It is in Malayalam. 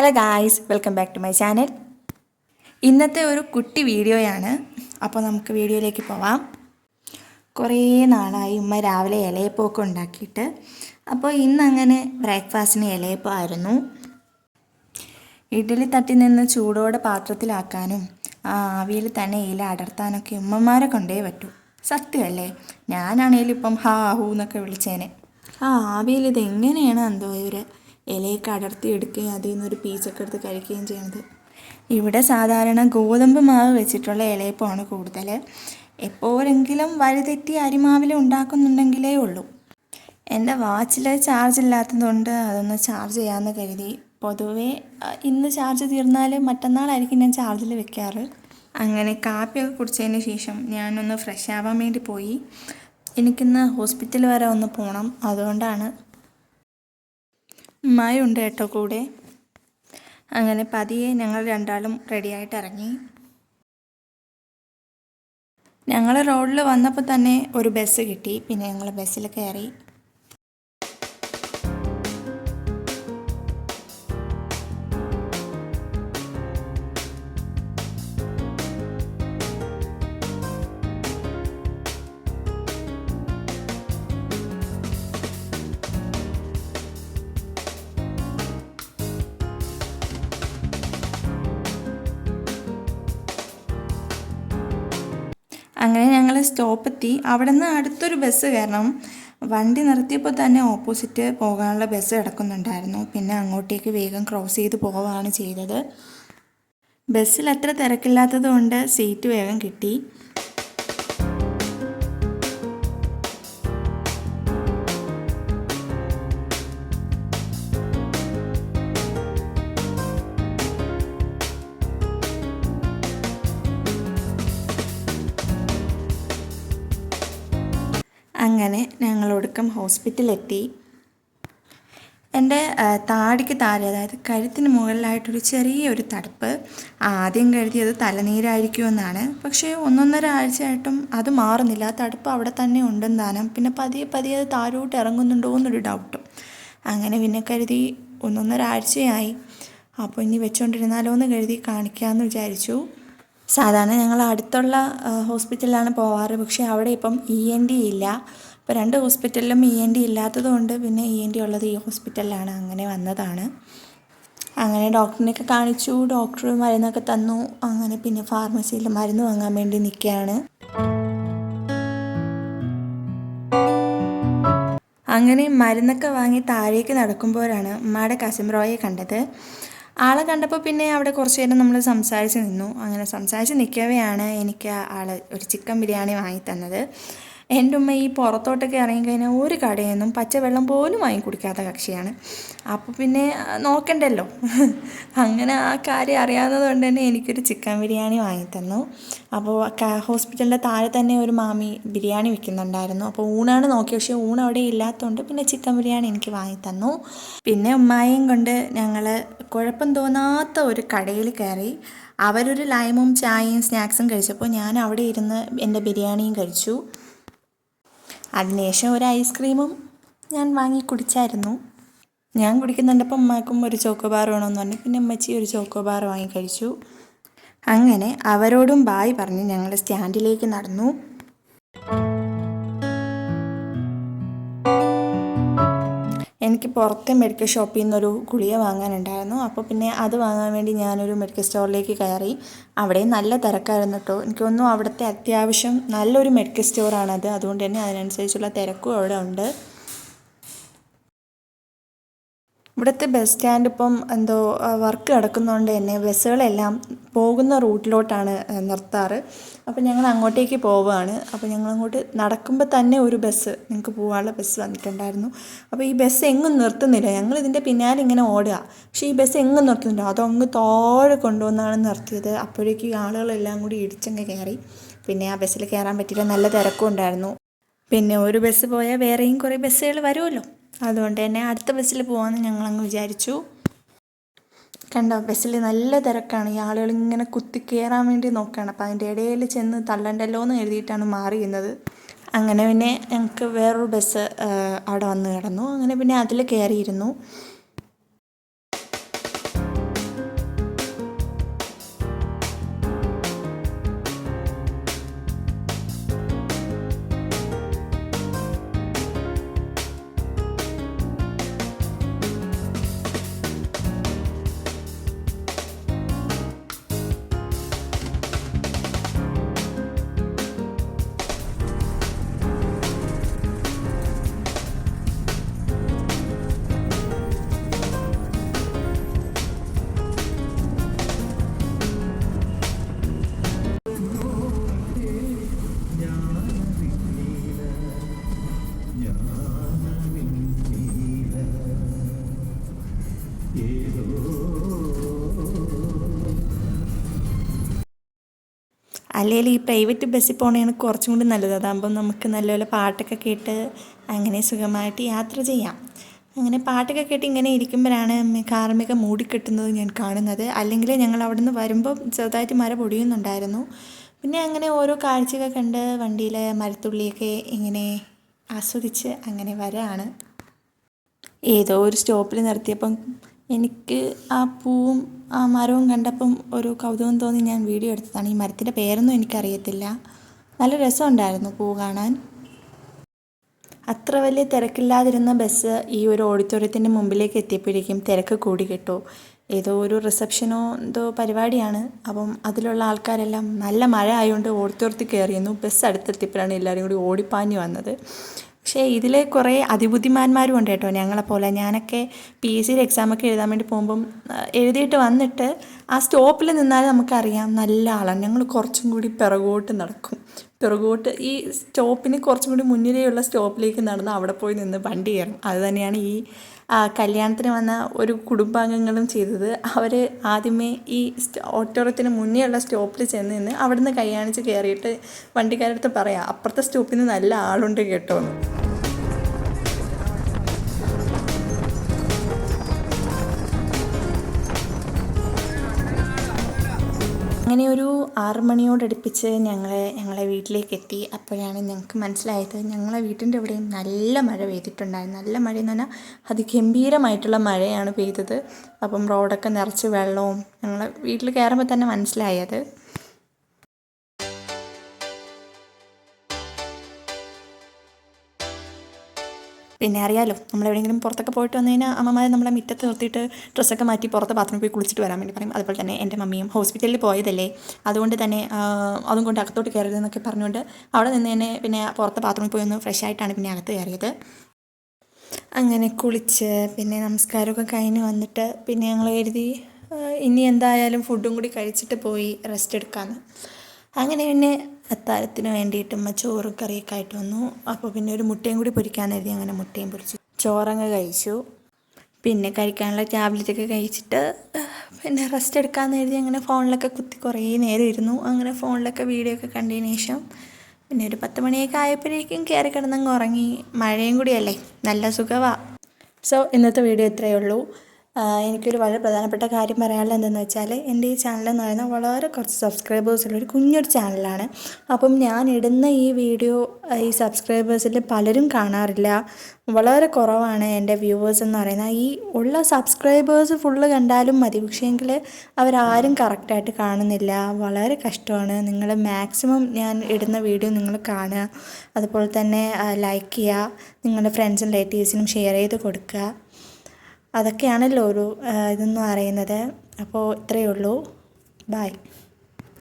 Hello guys welcome back to my channel ഇന്നത്തെ ഒരു കുട്ടി വീഡിയോയാണ്. അപ്പോൾ നമുക്ക് വീഡിയോയിലേക്ക് പോവാം. കുറേ നാളായി ഉമ്മ രാവിലെ ഇലയപ്പമൊക്കെ ഉണ്ടാക്കിയിട്ട്. അപ്പോൾ ഇന്നങ്ങനെ ബ്രേക്ക്ഫാസ്റ്റിന് ഇലയപ്പം ആയിരുന്നു ഇഡ്ഡലി തട്ടി നിന്ന് ചൂടോടെ പാത്രത്തിലാക്കാനും ആവിയിൽ തന്നെ ഇല അടർത്താനൊക്കെ ഉമ്മമാരെ കൊണ്ടേ പറ്റൂ. സത്യമല്ലേ? ഞാനാണേലും ഇപ്പം ഹാ ഹൂ എന്നൊക്കെ വിളിച്ചേനെ. ആ ആവിയിൽ ഇത് എങ്ങനെയാണ് എന്തോ ഇവർ ഇലയൊക്കെ അടർത്തി എടുക്കുകയും അതിൽ നിന്നൊരു പീസൊക്കെ എടുത്ത് കഴിക്കുകയും ചെയ്യുന്നത്. ഇവിടെ സാധാരണ ഗോതമ്പ് മാവ് വെച്ചിട്ടുള്ള ഇലയപ്പമാണ് കൂടുതൽ. എപ്പോഴെങ്കിലും വഴിതെറ്റി അരിമാവിൽ ഉണ്ടാക്കുന്നുണ്ടെങ്കിലേ ഉള്ളൂ. എന്റെ വാച്ചിൽ ചാർജ് ഇല്ലാത്തതുകൊണ്ട് അതൊന്ന് ചാർജ് ചെയ്യാമെന്ന് കരുതി. പൊതുവേ ഇന്ന് ചാർജ് തീർന്നാൽ മറ്റന്നാളായിരിക്കും ഞാൻ ചാർജിൽ വെക്കാറ്. അങ്ങനെ കാപ്പിയൊക്കെ കുടിച്ചതിന് ശേഷം ഞാനൊന്ന് ഫ്രഷ് ആവാൻ വേണ്ടി പോയി. എനിക്കിന്ന് ഹോസ്പിറ്റൽ വരെ ഒന്ന് പോകണം അതുകൊണ്ടാണ് ഉമ്മായുണ്ട് കേട്ടോ കൂടെ. അങ്ങനെ പതിയെ ഞങ്ങൾ രണ്ടാളും റെഡിയായിട്ട് ഇറങ്ങി. ഞങ്ങൾ റോഡിൽ വന്നപ്പോൾ തന്നെ ഒരു ബസ് കിട്ടി. പിന്നെ ഞങ്ങൾ ബസ്സിൽ കയറി അങ്ങനെ ഞങ്ങൾ സ്റ്റോപ്പെത്തി അവിടെ നിന്ന് അടുത്തൊരു ബസ് കയറണം. വണ്ടി നിർത്തിയപ്പോൾ തന്നെ ഓപ്പോസിറ്റ് പോകാനുള്ള ബസ് കിടക്കുന്നുണ്ടായിരുന്നു. പിന്നെ അങ്ങോട്ടേക്ക് വേഗം ക്രോസ് ചെയ്ത് പോവുകയാണ് ചെയ്തത്. ബസ്സിൽ അത്ര തിരക്കില്ലാത്തത് കൊണ്ട് സീറ്റ് വേഗം കിട്ടി. അങ്ങനെ ഞങ്ങൾ ഒടുക്കം ഹോസ്പിറ്റലെത്തി. എന്റെ താടിക്ക് താഴെ അതായത് കഴുത്തിന് മുകളിലായിട്ടൊരു ചെറിയൊരു തടുപ്പ്. ആദ്യം കരുതിയത് തലനീരായിരിക്കുമെന്നാണ്. പക്ഷേ ഒന്നൊന്നര ആഴ്ചയായിട്ടും അത് മാറുന്നില്ല. ആ തടുപ്പ് അവിടെ തന്നെ ഉണ്ടെന്ന് താനും പിന്നെ പതിയെ പതിയെ അത് താഴോട്ട് ഇറങ്ങുന്നുണ്ടോ എന്നൊരു ഡൗട്ടും അങ്ങനെ പിന്നെ കരുതി ഒന്നൊന്നര ആഴ്ചയായി. അപ്പോൾ ഇനി വെച്ചുകൊണ്ടിരുന്നാലോ എന്ന് കരുതി കാണിക്കാമെന്ന് വിചാരിച്ചു. സാധാരണ ഞങ്ങൾ അടുത്തുള്ള ഹോസ്പിറ്റലിലാണ് പോവാറ്. പക്ഷേ അവിടെ ഇപ്പം ഇ എൻ ഡി ഇല്ല. ഇപ്പോൾ രണ്ട് ഹോസ്പിറ്റലിലും ഇ എൻ ഡി ഇല്ലാത്തത് കൊണ്ട് പിന്നെ ഇ എൻ ഡി ഉള്ളത് ഈ ഹോസ്പിറ്റലിലാണ് അങ്ങനെ വന്നതാണ്. അങ്ങനെ ഡോക്ടറിനെയൊക്കെ കാണിച്ചു ഡോക്ടർ മരുന്നൊക്കെ തന്നു. അങ്ങനെ പിന്നെ ഫാർമസിയിൽ മരുന്ന് വാങ്ങാൻ വേണ്ടി നിൽക്കുകയാണ്. അങ്ങനെ മരുന്നൊക്കെ വാങ്ങി താഴേക്ക് നടക്കുമ്പോഴാണ് ഉമ്മയുടെ കസിംറോയെ കണ്ടത്. ആളെ കണ്ടപ്പോൾ പിന്നെ അവിടെ കുറച്ച് നേരം നമ്മൾ സംസാരിച്ച് നിന്നു. അങ്ങനെ സംസാരിച്ച് നിൽക്കവെയാണ് എനിക്ക് ആൾ ഒരു ചിക്കൻ ബിരിയാണി വാങ്ങി തന്നത്. എന്റെ ഉമ്മ ഈ പുറത്തോട്ടൊക്കെ ഇറങ്ങിക്കഴിഞ്ഞാൽ ഒരു കടയൊന്നും പച്ചവെള്ളം പോലും വാങ്ങി കുടിക്കാത്ത കക്ഷിയാണ്. അപ്പോൾ പിന്നെ നോക്കണ്ടല്ലോ. അങ്ങനെ ആ കാര്യം അറിയാവുന്നത് കൊണ്ട് തന്നെ എനിക്കൊരു ചിക്കൻ ബിരിയാണി വാങ്ങിത്തന്നു അപ്പോൾ ഹോസ്പിറ്റലിന്റെ താഴെ തന്നെ ഒരു മാമി ബിരിയാണി വിൽക്കുന്നുണ്ടായിരുന്നു. അപ്പോൾ ഊണാണ് നോക്കി പക്ഷേ ഊണ് അവിടെ ഇല്ലാത്തതുകൊണ്ട് പിന്നെ ചിക്കൻ ബിരിയാണി എനിക്ക് വാങ്ങിത്തന്നു പിന്നെ ഉമ്മായും കൊണ്ട് ഞങ്ങൾ കുഴപ്പം തോന്നാത്ത ഒരു കടയിൽ കയറി. അവരൊരു ലൈമും ചായയും സ്നാക്സും കഴിച്ചപ്പോൾ ഞാൻ അവിടെ ഇരുന്ന് എന്റെ ബിരിയാണിയും കഴിച്ചു. അതിനുശേഷം ഒരു ഐസ്ക്രീമും ഞാൻ വാങ്ങി കുടിച്ചായിരുന്നു. ഞാൻ കുടിക്കുന്നുണ്ടപ്പോൾ ഉമ്മാക്കും ഒരു ചോക്കോബാർ വേണമെന്ന് പറഞ്ഞു. പിന്നെ അമ്മച്ചി ഒരു ചോക്കോ ബാർ വാങ്ങി കഴിച്ചു. അങ്ങനെ അവരോടും ബായ് പറഞ്ഞ് ഞങ്ങൾ സ്റ്റാൻഡിലേക്ക് നടന്നു. എനിക്ക് പുറത്തെ മെഡിക്കൽ ഷോപ്പിൽ നിന്നൊരു ഗുളിക വാങ്ങാനുണ്ടായിരുന്നു. അപ്പോൾ പിന്നെ അത് വാങ്ങാൻ വേണ്ടി ഞാനൊരു മെഡിക്കൽ സ്റ്റോറിലേക്ക് കയറി. അവിടെ നല്ല തിരക്കായിരുന്നു കേട്ടോ. എനിക്കൊന്നും അവിടുത്തെ അത്യാവശ്യം നല്ലൊരു മെഡിക്കൽ സ്റ്റോറാണത് അതുകൊണ്ട് തന്നെ അതിനനുസരിച്ചുള്ള തിരക്കും അവിടെ ഉണ്ട്. ഇവിടുത്തെ ബസ് സ്റ്റാൻഡ് ഇപ്പം എന്തോ വർക്ക് നടക്കുന്നതുകൊണ്ട് തന്നെ ബസ്സുകളെല്ലാം പോകുന്ന റൂട്ടിലോട്ടാണ് നിർത്താറ്. അപ്പം ഞങ്ങൾ അങ്ങോട്ടേക്ക് പോവുകയാണ് അപ്പോൾ ഞങ്ങൾ അങ്ങോട്ട് നടക്കുമ്പോൾ തന്നെ ഒരു ബസ് ഞങ്ങൾക്ക് പോകാനുള്ള ബസ് വന്നിട്ടുണ്ടായിരുന്നു. അപ്പോൾ ഈ ബസ് എങ്ങും നിർത്തുന്നില്ല. ഞങ്ങൾ ഇതിന്റെ പിന്നാലെ ഇങ്ങനെ ഓടുക. പക്ഷേ ഈ ബസ് എങ്ങും നിർത്തുന്നില്ല. അതങ്ങ് താഴെ കൊണ്ടുവന്നാണ് നിർത്തിയത്. അപ്പോഴേക്ക് ആളുകളെല്ലാം കൂടി ഇടിച്ചങ്ങ് കയറി. പിന്നെ ആ ബസ്സിൽ കയറാൻ പറ്റിയില്ല. നല്ല തിരക്കും ഉണ്ടായിരുന്നു പിന്നെ ഒരു ബസ് പോയാൽ വേറെയും കുറേ ബസ്സുകൾ വരുമല്ലോ. അതുകൊണ്ട് തന്നെ അടുത്ത ബസ്സിൽ പോകാമെന്ന് ഞങ്ങളങ്ങ് വിചാരിച്ചു. കണ്ടോ ബസ്സിൽ നല്ല തിരക്കാണ്. ഈ ആളുകൾ ഇങ്ങനെ കുത്തി കയറാൻ വേണ്ടി നോക്കുകയാണ്. അപ്പോൾ അതിന്റെ ഇടയിൽ ചെന്ന് തള്ളണ്ടല്ലോ എന്ന് എഴുതിയിട്ടാണ് മാറിയുന്നത് അങ്ങനെ പിന്നെ ഞങ്ങൾക്ക് വേറൊരു ബസ് അവിടെ വന്ന് കിടന്നു. അങ്ങനെ പിന്നെ അതിൽ കയറിയിരുന്നു. അല്ലെങ്കിൽ ഈ പ്രൈവറ്റ് ബസ്സിൽ പോകണതാണ് കുറച്ചും കൂടി നല്ലത്. അതാകുമ്പോൾ നമുക്ക് നല്ലപോലെ പാട്ടൊക്കെ കേട്ട് അങ്ങനെ സുഖമായിട്ട് യാത്ര ചെയ്യാം. അങ്ങനെ പാട്ടൊക്കെ കേട്ട് ഇങ്ങനെ ഇരിക്കുമ്പോഴാണ് കാർമിക മൂടിക്കെട്ടുന്നത് ഞാൻ കാണുന്നത്. അല്ലെങ്കിൽ ഞങ്ങൾ അവിടെ നിന്ന് വരുമ്പോൾ ചെറുതായിട്ട് മര പൊടിയുന്നുണ്ടായിരുന്നു. പിന്നെ അങ്ങനെ ഓരോ കാഴ്ചയൊക്കെ കണ്ട് വണ്ടിയിൽ മരത്തുള്ളിയൊക്കെ ഇങ്ങനെ ആസ്വദിച്ച് അങ്ങനെ വരാണ്. ഏതോ ഒരു സ്റ്റോപ്പിൽ നിർത്തിയപ്പം എനിക്ക് ആ പൂവും ആ മരവും കണ്ടപ്പം ഒരു കൗതുകം തോന്നി. ഞാൻ വീഡിയോ എടുത്തതാണ്. ഈ മരത്തിന്റെ പേരൊന്നും എനിക്കറിയത്തില്ല. നല്ല രസമുണ്ടായിരുന്നു പൂ കാണാൻ. അത്ര വലിയ തിരക്കില്ലാതിരുന്ന ബസ് ഈ ഒരു ഓഡിറ്റോറിയത്തിന്റെ മുമ്പിലേക്ക് എത്തിയപ്പോഴേക്കും തിരക്ക് കൂടി കേട്ടോ. ഏതോ ഒരു റിസപ്ഷനോ എന്തോ പരിപാടിയാണ്. അപ്പം അതിലുള്ള ആൾക്കാരെല്ലാം നല്ല മഴ ആയതുകൊണ്ട് ഓഡിറ്റോറിയത്തിൽ കയറിയിരുന്നു. ബസ് അടുത്തെത്തിയപ്പോഴാണ് എല്ലാവരും കൂടി ഓടിപ്പാഞ്ഞു വന്നത്. പക്ഷേ ഇതിൽ കുറേ അതിബുദ്ധിമാന്മാരും ഉണ്ട് കേട്ടോ ഞങ്ങളെപ്പോലെ. ഞാനൊക്കെ പി എസ് സിയിൽ എക്സാമൊക്കെ എഴുതാൻ വേണ്ടി പോകുമ്പം എഴുതിയിട്ട് വന്നിട്ട് ആ സ്റ്റോപ്പിൽ നിന്നാൽ നമുക്കറിയാം നല്ല ആളാണ്. ഞങ്ങൾ കുറച്ചും കൂടി പിറകോട്ട് നടക്കും. പിറകോട്ട് ഈ സ്റ്റോപ്പിന് കുറച്ചും കൂടി മുന്നിലേയുള്ള സ്റ്റോപ്പിലേക്ക് നടന്ന് അവിടെ പോയി നിന്ന് വണ്ടി കയറും. അത് തന്നെയാണ് ഈ കല്യാണത്തിന് വന്ന ഒരു കുടുംബാംഗങ്ങളും ചെയ്തത്. അവർ ആദ്യമേ ഈ ഓട്ടോറത്തിന് മുന്നേയുള്ള സ്റ്റോപ്പിൽ ചെന്ന് നിന്ന് അവിടുന്ന് കല്യാണിച്ച് കയറിയിട്ട് വണ്ടിക്കാരടുത്ത് പറയാം അപ്പുറത്തെ സ്റ്റോപ്പിൽ നിന്ന് നല്ല ആളുണ്ട് കേട്ടോ. അങ്ങനെ ഒരു ആറ് മണിയോടടുപ്പിച്ച് ഞങ്ങൾ ഞങ്ങളെ വീട്ടിലേക്ക് എത്തി അപ്പോഴാണ് ഞങ്ങൾക്ക് മനസ്സിലായത് ഞങ്ങളെ വീട്ടിന്റെ ഇവിടെയും നല്ല മഴ പെയ്തിട്ടുണ്ടായിരുന്നു. നല്ല മഴ എന്ന് പറഞ്ഞാൽ അതിഗംഭീരമായിട്ടുള്ള മഴയാണ് പെയ്തത്. അപ്പം റോഡൊക്കെ നിറച്ച് വെള്ളവും ഞങ്ങളെ വീട്ടിൽ കയറുമ്പോൾ തന്നെ മനസ്സിലായത്. പിന്നെ അറിയാലോ നമ്മൾ എവിടെയെങ്കിലും പുറത്തൊക്കെ പോയിട്ട് വന്നു കഴിഞ്ഞാൽ അമ്മമാർ നമ്മളെ മുറ്റത്ത് നിർത്തിയിട്ട് ഡ്രസ്സൊക്കെ മാറ്റി പുറത്ത് ബാത്റൂമിൽ പോയി കുളിച്ചിട്ട് വരാൻ വേണ്ടി പറയും. അതുപോലെ തന്നെ എന്റെ മമ്മിയും ഹോസ്പിറ്റലിൽ പോയതല്ലേ. അതുകൊണ്ട് തന്നെ അതും കൊണ്ട് അകത്തോട്ട് കയറരുതെന്നൊക്കെ പറഞ്ഞുകൊണ്ട് അവിടെ നിന്ന് തന്നെ പിന്നെ പുറത്ത് ബാത്റൂമിൽ പോയി ഒന്ന് ഫ്രഷ് ആയിട്ടാണ് പിന്നെ അകത്ത് കയറിയത്. അങ്ങനെ കുളിച്ച് പിന്നെ നമസ്കാരമൊക്കെ കഴിഞ്ഞ് വന്നിട്ട് പിന്നെ ഞങ്ങൾ കരുതി ഇനി എന്തായാലും ഫുഡും കൂടി കഴിച്ചിട്ട് പോയി റെസ്റ്റ് എടുക്കാമെന്ന് അങ്ങനെ പിന്നെ അത്താഴത്തിന് വേണ്ടിയിട്ട് ഉമ്മ ചോറും കറിയൊക്കെ ആയിട്ട് വന്നു. അപ്പോൾ പിന്നെ ഒരു മുട്ടയും കൂടി പൊരിക്കാനായിരുന്നു അങ്ങനെ മുട്ടയും പൊരിച്ചു. ചോറങ്ങ് കഴിച്ചു. പിന്നെ കഴിക്കാനുള്ള ടാബ്ലറ്റൊക്കെ കഴിച്ചിട്ട് പിന്നെ റെസ്റ്റ് എടുക്കാമെന്ന് എഴുതി അങ്ങനെ ഫോണിലൊക്കെ കുത്തി കുറേ നേരം ഇരുന്നു. അങ്ങനെ ഫോണിലൊക്കെ വീഡിയോ ഒക്കെ കണ്ടതിന് ശേഷം പിന്നെ ഒരു പത്ത് മണിയൊക്കെ ആയപ്പോഴേക്കും കയറി കിടന്നങ്ങ് ഉറങ്ങി. മഴയും കൂടിയല്ലേ? നല്ല സുഖമാണ് സോ ഇന്നത്തെ വീഡിയോ ഇത്രയേ ഉള്ളൂ. എനിക്കൊരു വളരെ പ്രധാനപ്പെട്ട കാര്യം പറയാനുള്ളത് എന്തെന്ന് വെച്ചാൽ എന്റെ ഈ ചാനൽ എന്ന് പറയുന്നത് വളരെ കുറച്ച് സബ്സ്ക്രൈബേഴ്സ് ഉള്ള ഒരു കുഞ്ഞൊരു ചാനലാണ്. അപ്പം ഞാൻ ഇടുന്ന ഈ വീഡിയോ ഈ സബ്സ്ക്രൈബേഴ്സിൽ പലരും കാണാറില്ല. വളരെ കുറവാണ് എന്റെ വ്യൂവേഴ്സ് എന്ന് പറയുന്നത്. ഈ ഉള്ള സബ്സ്ക്രൈബേഴ്സ് ഫുള്ള് കണ്ടാലും മതി. പക്ഷേങ്കിൽ അവരാരും കറക്റ്റായിട്ട് കാണുന്നില്ല. വളരെ കഷ്ടമാണ്. നിങ്ങൾ മാക്സിമം ഞാൻ ഇടുന്ന വീഡിയോ നിങ്ങൾ കാണുക. അതുപോലെ തന്നെ ലൈക്ക് ചെയ്യുക. നിങ്ങളുടെ ഫ്രണ്ട്സും റിലേറ്റീവ്സിനും ഷെയർ ചെയ്ത് കൊടുക്കുക. അതൊക്കെയാണല്ലോ ഒരു ഇതെന്ന് പറയുന്നത്. അപ്പോൾ ഇത്രയേ ഉള്ളൂ. ബായ്